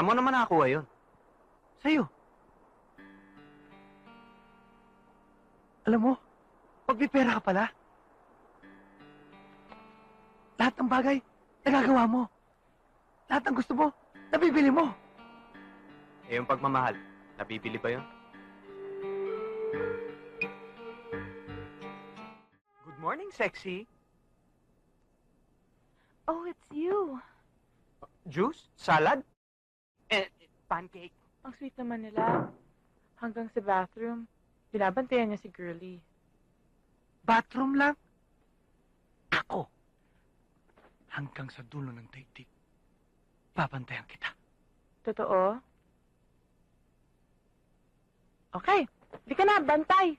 Saan mo naman nakakuha yun? Sa'yo. Alam mo, pag may pera ka pala, lahat ng bagay, nagagawa mo. Lahat ng gusto mo, nabibili mo. Eh, yung pagmamahal, nabibili ba yun? Good morning, sexy. Oh, it's you. Juice? Salad? Pancake. Ang sweet naman nila. Hanggang sa bathroom, binabantayan niya si Girlie. Bathroom lang. Ako. Hanggang sa dulo ng daigdig. Babantayan kita. Totoo? Okay. Di ka na, bantay.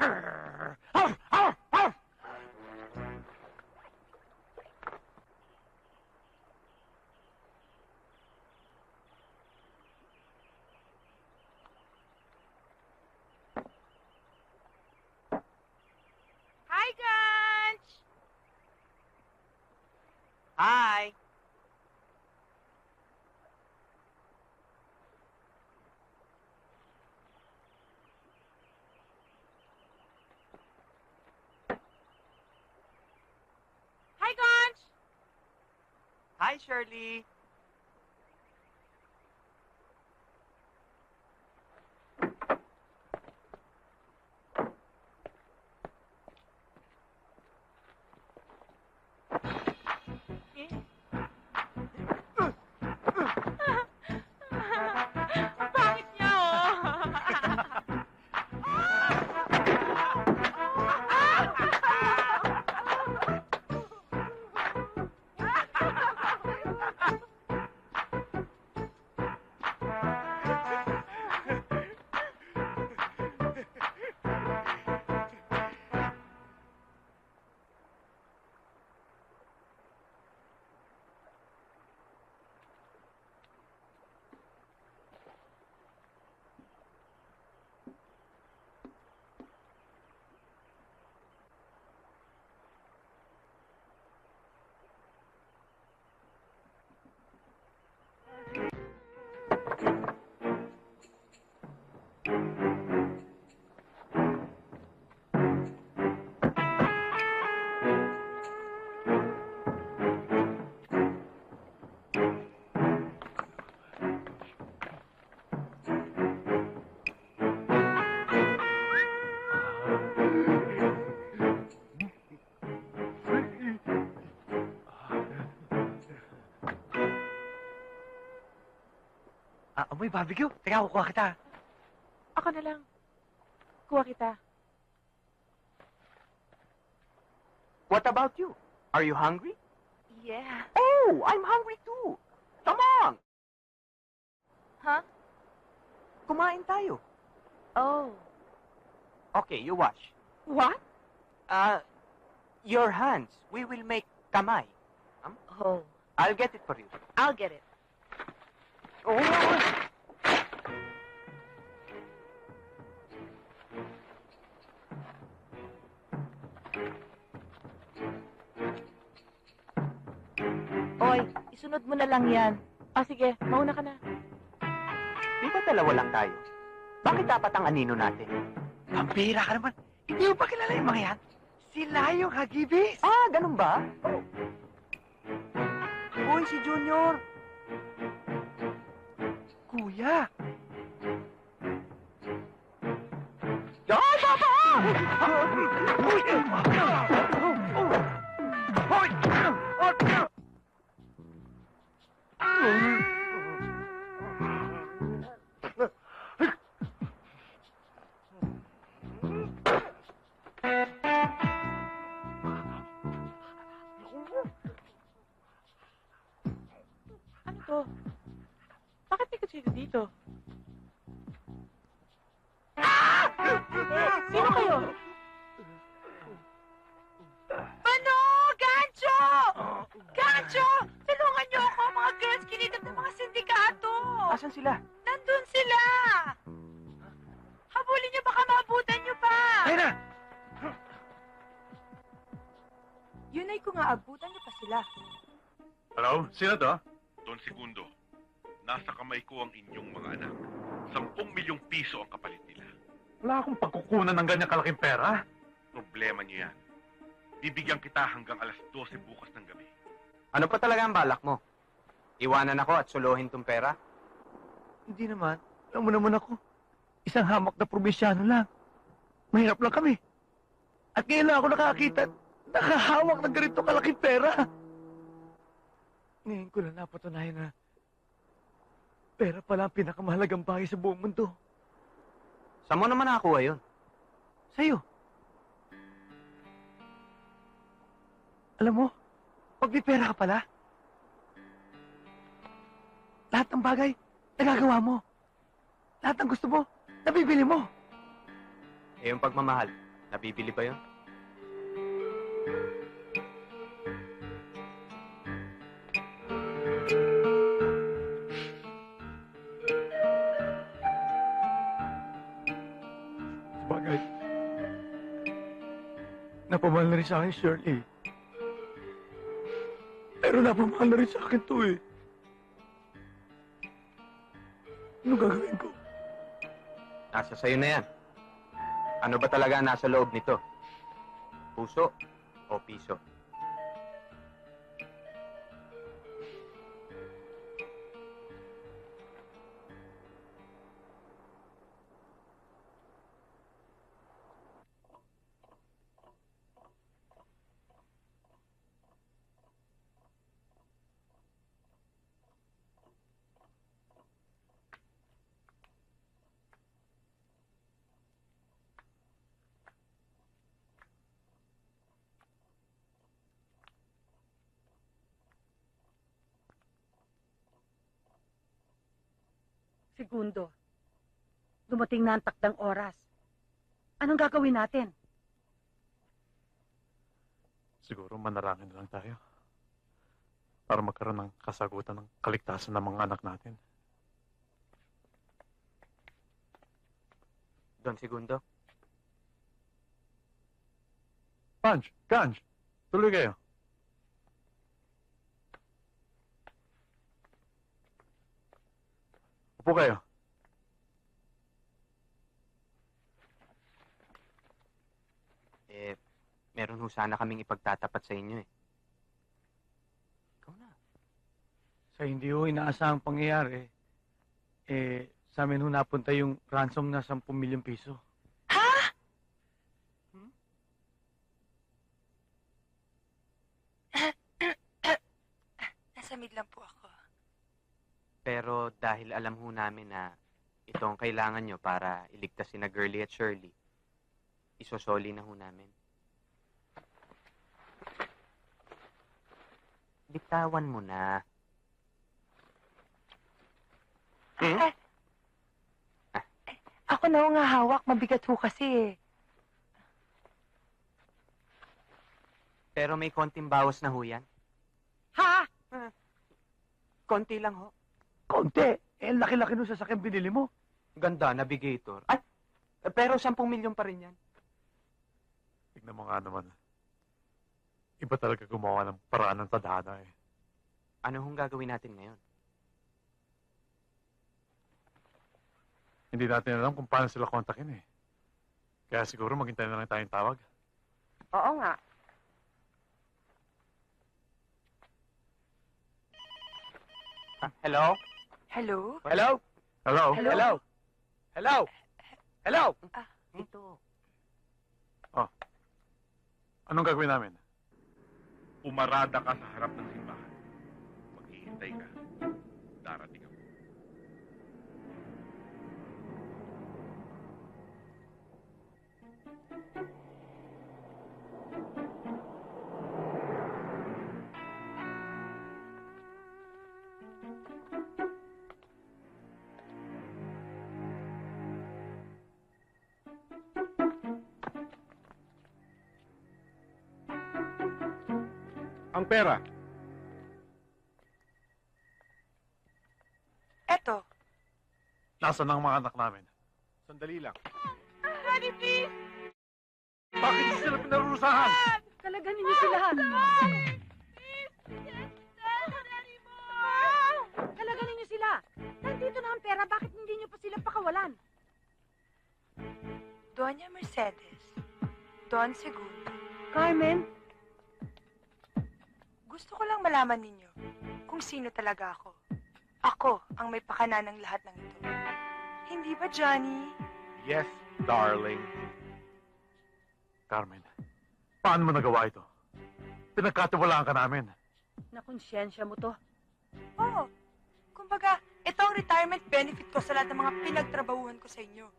Hi, Hi, Shirley. Amoy barbecue. Teka, kukuha kita. Ako na lang. Kuha kita. What about you? Are you hungry? Yeah. Oh, I'm hungry too. Come on! Huh? Kumain tayo. Oh. Okay, you wash. What? Uh, your hands. We will make kamay. Oh. I'll get it for you. I'll get it. Oh! Isunod mo na lang yan. Ah, sige. Mauna ka na. Di ba dalawa lang tayo? Bakit dapat ang anino natin? Pampira ka naman. Hindi mo pa kilala yung mga yan? Sila yung hagibis. Ah, ganun ba? Oh. Uy, si Junior. Kuya. Ay, Papa! Ano Yun ay kung aabutan niyo pa sila. Hello? Sino to? Don Segundo, nasa kamay ko ang inyong mga anak. Sampung milyong piso ang kapalit nila. Wala akong pagkukunan ng ganyan kalaking pera. Problema niyo yan. Bibigyan kita hanggang alas 12 bukas ng gabi. Ano pa talaga ang balak mo? Iwanan ako at suluhin tong pera? Hindi naman. Alam mo naman ako. Isang hamak na probinsyano lang. Mahirap lang kami. At ngayon lang ako nakakita at nakahawak ng ganito kalaking pera. Ngayon ko na napatunayan na pera pala ang pinakamahalagang bagay sa buong mundo. Saan mo naman nakakuha yun? Sa'yo. Alam mo, pag may pera ka pala, lahat ng bagay, nagagawa mo. Lahat ng gusto mo, nabibili mo. Eh, yung pagmamahal, nabibili ba yun? Bagay. Napamahal na rin sa akin, Shirley. Pero napamahal na rin sa akin to eh. Ano gagawin ko? Nasa sayo na yan. Ano ba talaga nasa loob nito? Puso o piso? Segundo, dumating na ang takdang oras. Anong gagawin natin? Siguro manarangin na lang tayo. Para magkaroon ng kasagutan ng kaligtasan ng mga anak natin. Don Segundo? Punch! Ganj! Tuloy kayo. Upo kayo. Eh, meron ho sana kaming ipagtatapat sa inyo eh. Ikaw na. Sa hindi ho inaasahang pangyayari, eh, sa amin ho napunta yung ransom na 10 milyong piso. Nasa mid lang po ako. Pero dahil alam ho namin na ito ang kailangan nyo para iligtas si na Girlie at Shirley, isosoli na ho namin. Bitawan mo na. Hmm? Ako na ho nga hawak, mabigat ho kasi eh. Pero may konting bawas na ho yan. Ha? Konti lang ho. Konti. Eh, ang laki-laki nung sasakyan binili mo. Ganda, navigator. Ay, pero 10 milyon pa rin yan. Tignan mo nga naman. Iba talaga gumawa ng paraan ng tadhana eh. Ano hong gagawin natin ngayon? Hindi natin alam kung paano sila kontakin eh. Kaya siguro maghintay na lang tayong tawag. Oo nga. Ah, hello? Hello? Hello? Hello? Hello? Hello? Hello? Hello? Ah. Ito. Anong gagawin namin? Umarada ka sa harap ng simbahan. Maghihintay ka. Darating pera? Eto. Nasaan ang mga anak namin? Sandali lang. Ah, Daddy, please! Bakit hindi sila pinarurusahan? Talaga ninyo sila. Talaga ninyo sila. Nandito na ang pera, bakit hindi nyo pa sila pakawalan? Doña Mercedes, Don Segundo, Carmen, gusto ko lang malaman ninyo kung sino talaga ako. Ako ang may pakana ng lahat ng ito. Hindi ba, Johnny? Yes, darling. Carmen, paano mo nagawa ito? Pinagkatiwalaan ka namin. nakonsyensya mo to. Oo. Kumbaga, ito ang retirement benefit ko sa lahat ng mga pinagtrabahuhan ko sa inyo.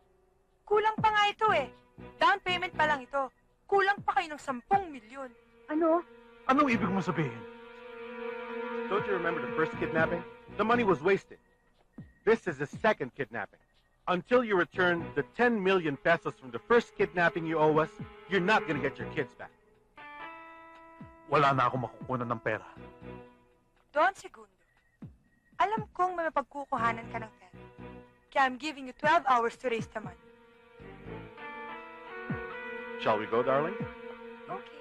Kulang pa nga ito eh. Down payment pa lang ito. Kulang pa kayo ng 10 milyon. Ano? Anong ibig mo sabihin? Don't you remember the first kidnapping? The money was wasted. This is the second kidnapping. Until you return the 10 million pesos from the first kidnapping you owe us, you're not gonna get your kids back. Wala na akong makukunan ng pera. Don Segundo, alam kong may mapagkukuhanan ka ng pera. Kaya I'm giving you 12 hours to raise the money. Shall we go, darling? Okay.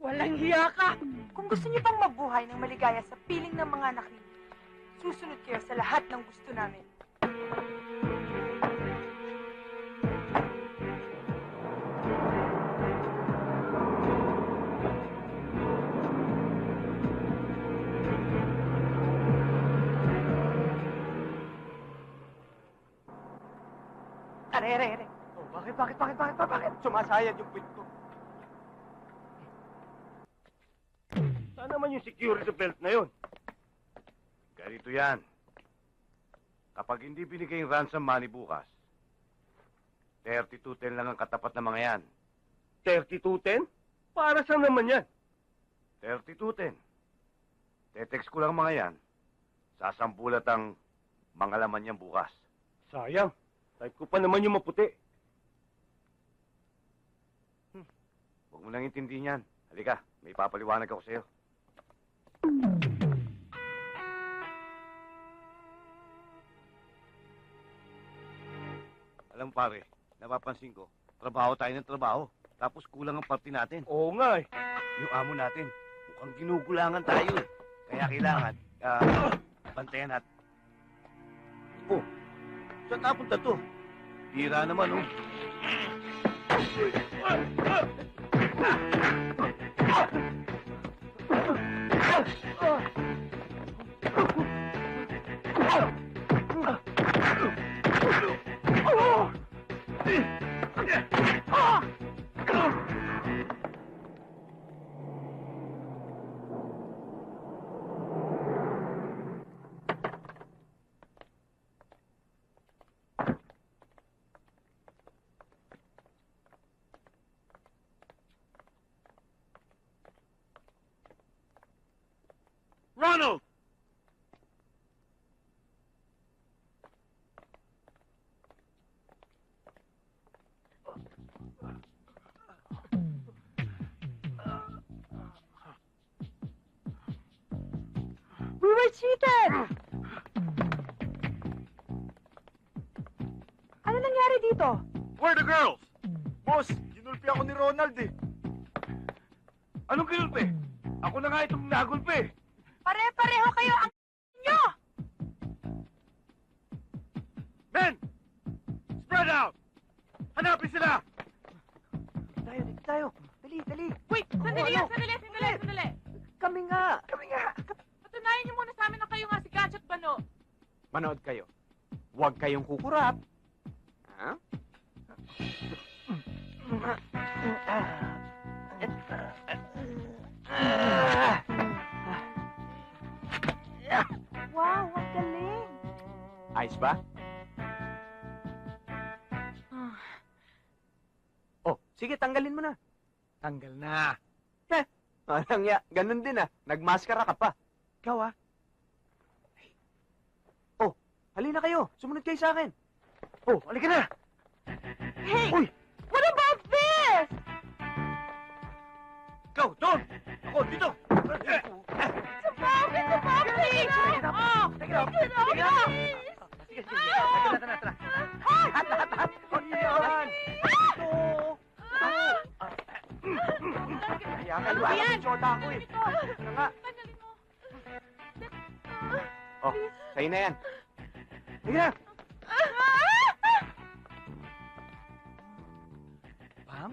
Walang hiya ka! Kung gusto niyo pang mabuhay ng maligaya sa piling ng mga anak ninyo, susunod kayo sa lahat ng gusto namin. Are, are, are. Oh, bakit, bakit, bakit, bakit, bakit? Sumasayad yung puwit ko. Saan naman yung security belt na yun? Ganito yan. Kapag hindi binigay yung ransom money bukas, 3210 lang ang katapat ng mga yan. 3210? Para saan naman yan? 3210. Tetext ko lang mga yan. Sasampulat ang mga laman niyan bukas. Sayang. Type ko pa naman yung maputi. Huwag mo nang intindihin yan. Halika, may papaliwanag ako sa'yo. Alam pare, napapansin ko, trabaho tayo ng trabaho. Tapos kulang ang party natin. Oo nga eh. Yung amo natin, mukhang ginugulangan tayo eh. Kaya kailangan, ah, bantayan at... Oh, saan napunta to? Tira naman, oh. Were cheated! Ano nangyari dito? Where are the girls? Boss, ginulpi ako ni Ronald eh. Anong ginulpi? Ako na nga itong nagulpi. Pare-pareho kayo ang kayong kukurap. Ha? Wow, ang galing! Ayos ba? Oh, sige, tanggalin mo na. Tanggal na. Parang ya, ganun din ah. Nagmaskara ka pa. Ikaw ah. Halina kayo. Sumunod kayo sa akin. Oh, halika na. Hey! Uy! What about this? Ikaw, doon! Ako, dito! Sa bakit? Oh! Take it off. Get off, Take it off. please! Sige, sige. Tara, tara. Ano yan? Ito. Kaya ka luwa Yan. ng tsota ko eh. Tara nga. Tanggalin mo. Oh, sa'yo na yan. Sige na! Pam?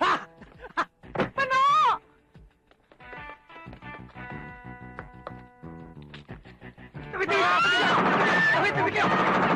Ha! Pano? Tabi, tabi! Tabi, tabi! Tabi, tabi!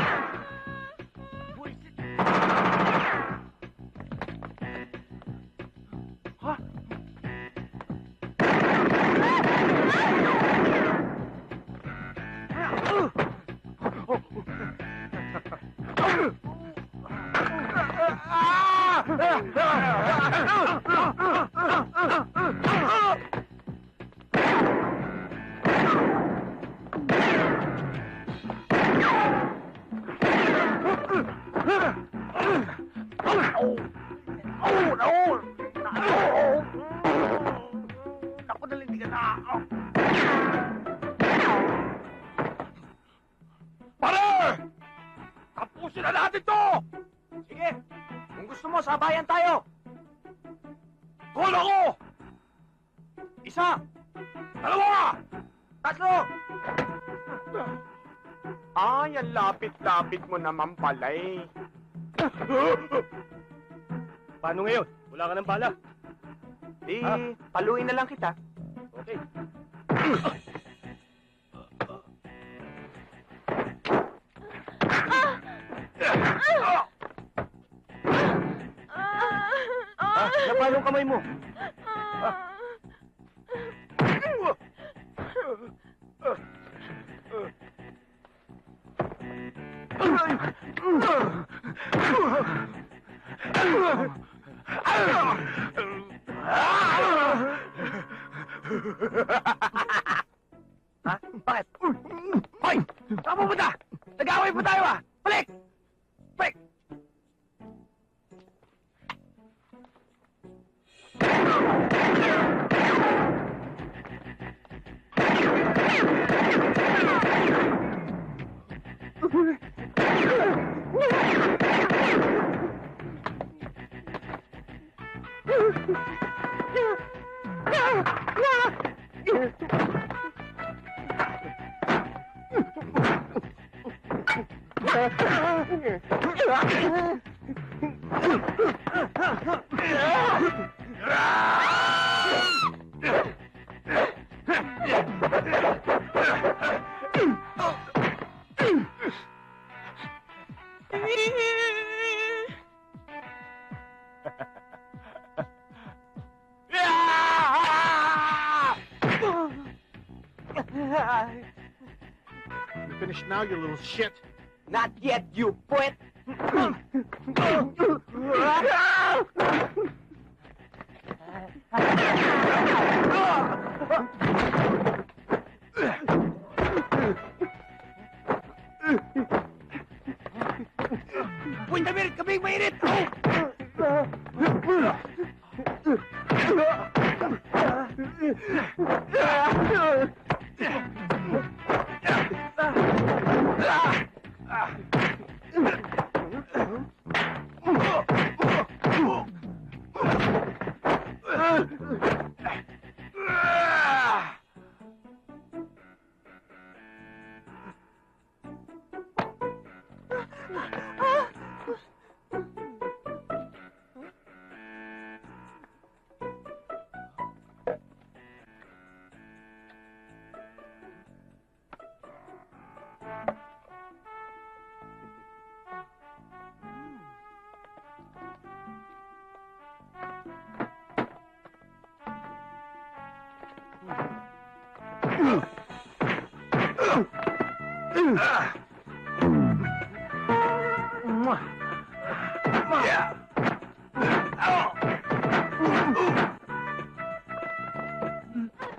Gol ako! Isa! Dalawa! Tatlo! Ay, ang lapit-lapit mo naman pala eh. Paano ngayon? Wala ka ng bala. Eh, Ah. paluin na lang kita. Okay. Napalo ang kamay mo. Ha? Bakit? Hoy! Saan pupunta? Nag-away po tayo ah! You finished now, you little shit. Not yet, you poet! Uy, David! Kaming mainit! Ano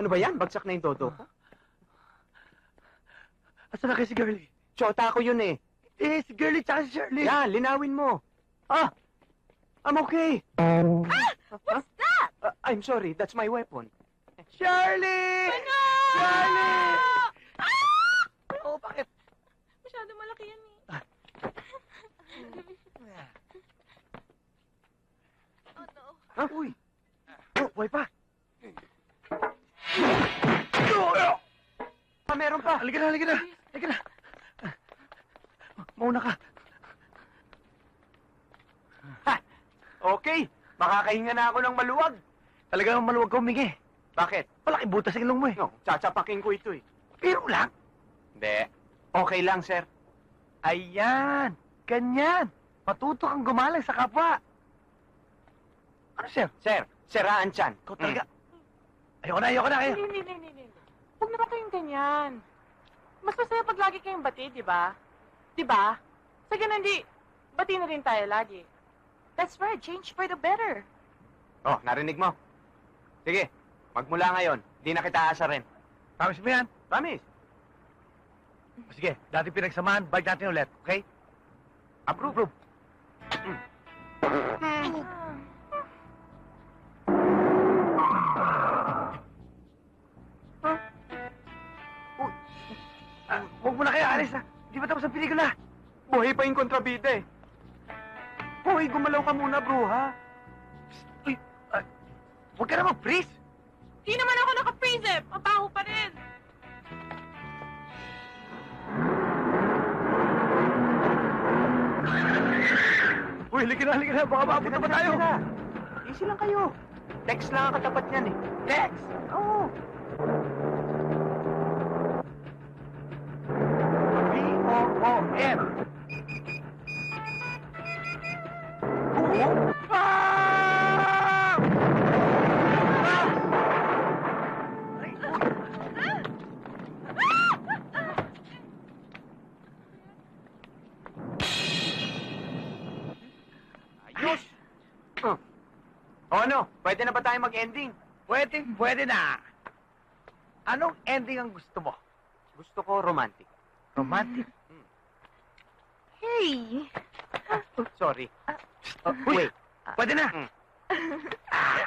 ba yan? Bagsak na yung todo ko? Asa na kayo si Girlie? Chota ko yun eh. Eh, si Girlie tsaka si Shirley. Yan, linawin mo. Ah! I'm okay. What's that? Uh, I'm sorry, that's my weapon. Shirley! Ano? Shirley! Ah! Oh, bakit? Masyado malaki yan eh. oh no. Ha? Uy! Oh, buhay pa! Ah, meron pa. Halika na, halika na! Halika na! Mauna ka. Okay, makakahinga na ako ng maluwag. Talagang maluwag ka humingi. Bakit? Malaki butas ang ilong mo eh. No, tsatsapakin ko ito eh. Pero lang. Hindi. Okay lang, sir. Ayan! Ganyan! Matuto kang gumalang sa kapwa. Ano, sir? Sir, siraan tiyan. Ikaw talaga. Ayoko na, ayoko na kayo. Hindi, hindi, hindi, hindi. Huwag naman kayong ganyan. Mas masaya pag lagi kayong bati, di ba? Di ba? Sa ganun, di, bati na rin tayo lagi. That's right, change for the better. Oh, narinig mo. Sige, magmula ngayon, di na kita aasarin. Promise mo yan? Promise. O, Sige, dati pinagsamahan, balik natin ulit, okay? Approve. Muna kayo alis ha. Hindi pa tapos ang pelikula. Buhay pa yung kontrabida eh. Hoy, gumalaw ka muna, bro, ha? Uy, ah, huwag ka na mag-freeze. Di naman ako naka-freeze eh. Mabaho pa rin. Uy, halika na, halika na. Baka maabot na ba tayo? Easy lang kayo. Text lang ang katapat niyan eh. Text. Oo. B-O-O-M. Ah! Ay, uy. Ayos! Oh. O ano, pwede na ba tayo mag-ending? Pwede, pwede na. Anong ending ang gusto mo? Gusto ko romantic. Romantic? Hey! Sorry. Uy, Wait. pwede na. Mm. Ah,